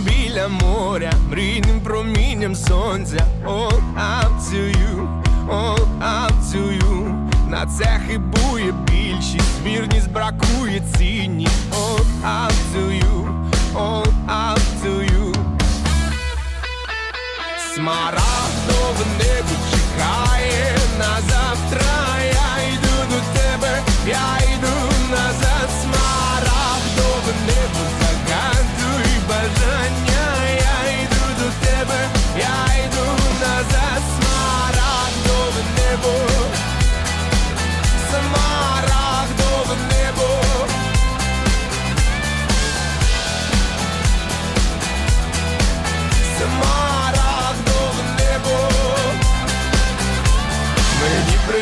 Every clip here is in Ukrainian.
біля моря, мрійним промінням сонця. All up На це хибує більшість, вірність бракує цінність. All up to you, all up Смарагдове небо чекає на завтра.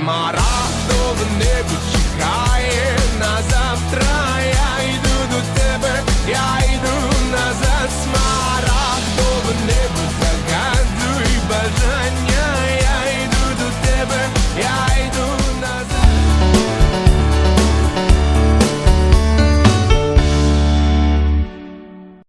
Смарагдове небо чекає.